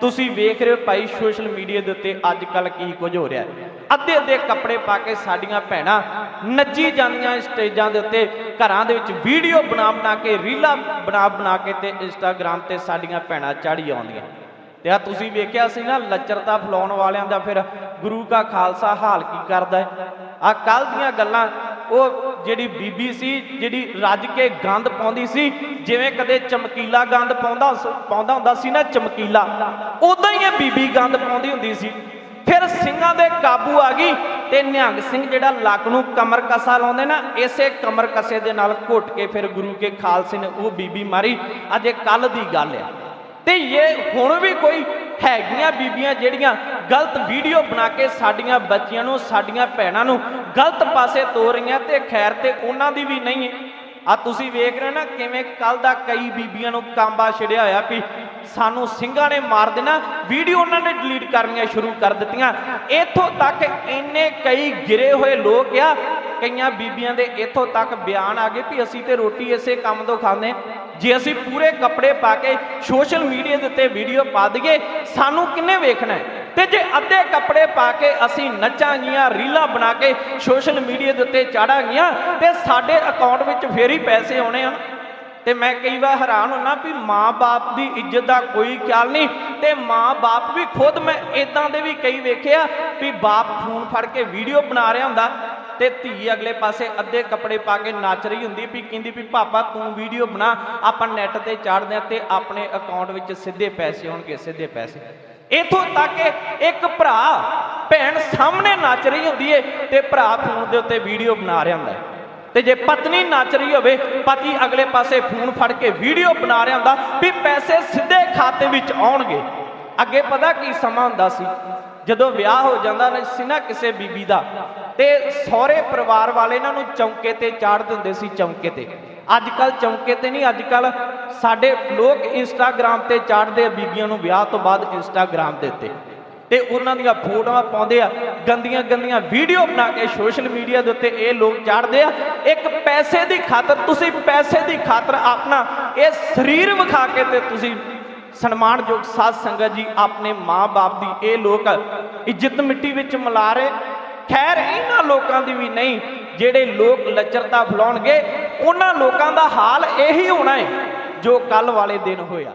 ਤੁਸੀਂ ਵੇਖ ਰਹੇ ਹੋ ਭਾਈ, ਸੋਸ਼ਲ ਮੀਡੀਆ ਦੇ ਉੱਤੇ ਅੱਜ ਕੱਲ ਕੀ ਕੁਝ ਹੋ ਰਿਹਾ ਹੈ। ਅੱਧੇ ਅੱਧੇ ਕੱਪੜੇ ਪਾ ਕੇ ਸਾਡੀਆਂ ਭੈਣਾਂ ਨੱਚੀ ਜਾਂਦੀਆਂ ਸਟੇਜਾਂ ਦੇ ਉੱਤੇ, ਘਰਾਂ ਦੇ ਵਿੱਚ ਵੀਡੀਓ ਬਣਾ ਬਣਾ ਕੇ, ਰੀਲਾਂ ਬਣਾ ਬਣਾ ਕੇ ਤੇ ਇੰਸਟਾਗ੍ਰam ਤੇ ਸਾਡੀਆਂ ਭੈਣਾਂ ਚਾੜੀ ਆਉਂਦੀਆਂ। ਤੇ ਆ ਤੁਸੀਂ ਵੇਖਿਆ ਸੀ ਨਾ, ਲੱਚਰਤਾ ਫਲਾਉਣ ਵਾਲਿਆਂ ਦਾ ਫਿਰ ਗੁਰੂ ਕਾ ਖਾਲਸਾ ਹਾਲ ਕੀ ਕਰਦਾ ਹੈ। ਆ ਕੱਲ ਦੀਆਂ ਗੱਲਾਂ ਉਹ ਜਿਹੜੀ ਬੀਬੀ ਸੀ, ਜਿਹੜੀ ਰੱਜ ਕੇ ਗੰਦ ਪਾਉਂਦੀ ਸੀ, ਜਿਵੇਂ ਕਦੇ ਚਮਕੀਲਾ ਗੰਦ ਪਾਉਂਦਾ ਪਾਉਂਦਾ ਹੁੰਦਾ ਸੀ ਨਾ ਚਮਕੀਲਾ, ਉਦਾਂ ਹੀ ਇਹ ਬੀਬੀ ਗੰਦ ਪਾਉਂਦੀ ਹੁੰਦੀ ਸੀ। ਫਿਰ ਸਿੰਘਾਂ ਦੇ ਕਾਬੂ ਆ ਗਈ ਤੇ ਨਿਹੰਗ ਸਿੰਘ ਜਿਹੜਾ ਲੱਕ ਨੂੰ ਕਮਰ ਕਸਾ ਲਾਉਂਦੇ ਨਾ, ਇਸੇ ਕਮਰ ਕਸੇ ਦੇ ਨਾਲ ਘੁੱਟ ਕੇ ਫਿਰ ਗੁਰੂ ਕੇ ਖਾਲਸੇ ਨੇ ਉਹ ਬੀਬੀ ਮਾਰੀ। ਅਜੇ ਕੱਲ ਦੀ ਗੱਲ ਆ। ਤੇ ਇਹ ਹੁਣ ਵੀ ਕੋਈ ਹੈਗੀਆਂ ਬੀਬੀਆਂ ਜਿਹੜੀਆਂ ਗਲਤ ਵੀਡੀਓ ਬਣਾ ਕੇ ਸਾਡੀਆਂ ਬੱਚੀਆਂ ਨੂੰ, ਸਾਡੀਆਂ ਭੈਣਾਂ ਨੂੰ ਗਲਤ ਪਾਸੇ ਤੋਰ ਰਹੀਆਂ ਤੇ ਖੈਰ ਤੇ ਉਹਨਾਂ ਦੀ ਵੀ ਨਹੀਂ। ਹੈ ਆ ਤੁਸੀਂ ਵੇਖ ਰਹੇ ਨਾ ਕਿਵੇਂ ਕੱਲ ਦਾ ਕਈ ਬੀਬੀਆਂ ਨੂੰ ਕਾਂਬਾ ਛਿੜਿਆ ਹੋਇਆ ਵੀ ਸਾਨੂੰ ਸਿੰਘਾਂ ਨੇ ਮਾਰ ਦੇਣਾ, ਵੀਡੀਓ ਉਹਨਾਂ ਨੇ ਡਿਲੀਟ ਕਰਨੀਆਂ ਸ਼ੁਰੂ ਕਰ ਦਿੱਤੀਆਂ। ਇੱਥੋਂ ਤੱਕ ਇੰਨੇ ਕਈ ਗਿਰੇ ਹੋਏ ਲੋਕ ਆ, ਕਈਆਂ ਬੀਬੀਆਂ ਦੇ ਇੱਥੋਂ ਤੱਕ ਬਿਆਨ ਆ ਗਏ ਵੀ ਅਸੀਂ ਤੇ ਰੋਟੀ ਇਸੇ ਕੰਮ ਤੋਂ ਖਾਂਦੇ ਜੇ ਅਸੀਂ ਪੂਰੇ ਕੱਪੜੇ ਪਾ ਕੇ ਸੋਸ਼ਲ ਮੀਡੀਆ ਦੇ ਉੱਤੇ ਵੀਡੀਓ ਪਾ ਦਈਏ ਸਾਨੂੰ ਕਿੰਨੇ ਵੇਖਣਾ ਹੈ? ਤੇ ਜੇ ਅੱਧੇ ਕੱਪੜੇ ਪਾ ਕੇ ਅਸੀਂ ਨੱਚਾਂਗੀਆਂ, ਰੀਲਾਂ ਬਣਾ ਕੇ ਸੋਸ਼ਲ ਮੀਡੀਆ ਦੇ ਉੱਤੇ ਚਾੜਾਂਗੀਆਂ, ਤੇ ਸਾਡੇ ਅਕਾਊਂਟ ਵਿੱਚ ਫੇਰ ਹੀ ਪੈਸੇ ਆਉਣੇ ਆ ਤੇ ਮੈਂ ਕਈ ਵਾਰ ਹੈਰਾਨ ਹੁੰਨਾ ਵੀ ਮਾਂ-ਬਾਪ ਦੀ ਇੱਜ਼ਤ ਦਾ ਕੋਈ ਖਿਆਲ ਨਹੀਂ, ਤੇ ਮਾਂ-ਬਾਪ ਵੀ ਖੁਦ ਮੈਂ ਇਦਾਂ ਦੇ ਵੀ ਕਈ ਵੇਖਿਆ ਵੀ ਬਾਪ ਫੋਨ ਫੜ ਕੇ ਵੀਡੀਓ ਬਣਾ ਰਿਹਾ ਹੁੰਦਾ ਤੇ ਧੀ ਅਗਲੇ ਪਾਸੇ ਅੱਧੇ ਕੱਪੜੇ ਪਾ ਕੇ ਨੱਚ ਰਹੀ ਹੁੰਦੀ ਵੀ ਕਹਿੰਦੀ ਵੀ ਪਾਪਾ ਤੂੰ ਵੀਡੀਓ ਬਣਾ, ਆਪਾਂ ਨੈਟ ਤੇ ਚਾੜਦੇ ਆ ਤੇ ਆਪਣੇ ਅਕਾਊਂਟ ਵਿੱਚ ਸਿੱਧੇ ਪੈਸੇ ਆਉਣਗੇ ਸਿੱਧੇ ਪੈਸੇ। ਇਥੋਂ ਤੱਕ ਇੱਕ ਭਰਾ ਭੈਣ ਸਾਹਮਣੇ ਨੱਚ ਰਹੀ ਹੁੰਦੀ ਏ ਤੇ ਭਰਾ ਫੋਨ ਦੇ ਉੱਤੇ ਵੀਡੀਓ ਬਣਾ ਰਿਹਾ ਹੁੰਦਾ ਹੈ। ਤੇ ਜੇ ਪਤਨੀ ਨੱਚ ਰਹੀ ਹੋਵੇ, ਪਤੀ ਅਗਲੇ ਪਾਸੇ ਫੋਨ ਫੜ ਕੇ ਵੀਡੀਓ ਬਣਾ ਰਿਹਾ ਹੁੰਦਾ ਵੀ ਪੈਸੇ ਸਿੱਧੇ ਖਾਤੇ ਵਿੱਚ ਆਉਣਗੇ। ਅੱਗੇ ਪਤਾ ਕੀ ਸਮਾਂ ਹੁੰਦਾ ਸੀ? ਜਦੋਂ ਵਿਆਹ ਹੋ ਜਾਂਦਾ ਨਾ, ਸੀ ਨਾ ਕਿਸੇ ਬੀਬੀ ਦਾ, ਤੇ ਸਹੁਰੇ ਪਰਿਵਾਰ ਵਾਲੇ ਇਹਨਾਂ ਨੂੰ ਚੌਂਕੇ ਤੇ ਚਾੜ ਦਿੰਦੇ ਸੀ, ਚੌਂਕੇ ਤੇ। ਅੱਜ ਕੱਲ ਚੌਂਕੇ ਤੇ ਨਹੀਂ ਅੱਜ ਕੱਲ ਸਾਡੇ ਲੋਕ ਇੰਸਟਾਗ੍ਰam ਤੇ ਚਾੜਦੇ ਆ ਬੀਬੀਆਂ ਨੂੰ ਵਿਆਹ ਤੋਂ ਬਾਅਦ ਇੰਸਟਾਗ੍ਰam ਦੇ ਉੱਤੇ। ਤੇ ਉਹਨਾਂ ਦੀਆਂ ਫੋਟੋਆਂ ਪਾਉਂਦੇ ਆ ਗੰਦੀਆਂ ਗੰਦੀਆਂ ਵੀਡੀਓ ਬਣਾ ਕੇ ਸੋਸ਼ਲ ਮੀਡੀਆ ਦੇ ਉੱਤੇ ਇਹ ਲੋਕ ਚਾੜਦੇ ਆ। ਇੱਕ ਪੈਸੇ ਦੀ ਖਾਤਰ, ਤੁਸੀਂ ਪੈਸੇ ਦੀ ਖਾਤਰ ਆਪਣਾ ਇਹ ਸਰੀਰ ਵਿਖਾ ਕੇ ਤੇ ਤੁਸੀਂ ਸਨਮਾਨਯੋਗ ਸਾਧ ਸੰਗਤ ਜੀ, ਆਪਣੇ ਮਾਂ-ਬਾਪ ਦੀ ਇਹ ਲੋਕ ਇੱਜ਼ਤ ਮਿੱਟੀ ਵਿੱਚ ਮਿਲਾ ਰਹੇ। ਖੈਰ, ਇਹਨਾਂ ਲੋਕਾਂ ਦੀ ਵੀ ਨਹੀਂ, ਜਿਹੜੇ ਲੋਕ ਲੱਚਰਤਾ ਫਲਾਉਣਗੇ, ਉਹਨਾਂ ਲੋਕਾਂ ਦਾ ਹਾਲ ਇਹੀ ਹੋਣਾ ਹੈ ਜੋ ਕੱਲ ਵਾਲੇ ਦਿਨ ਹੋਇਆ।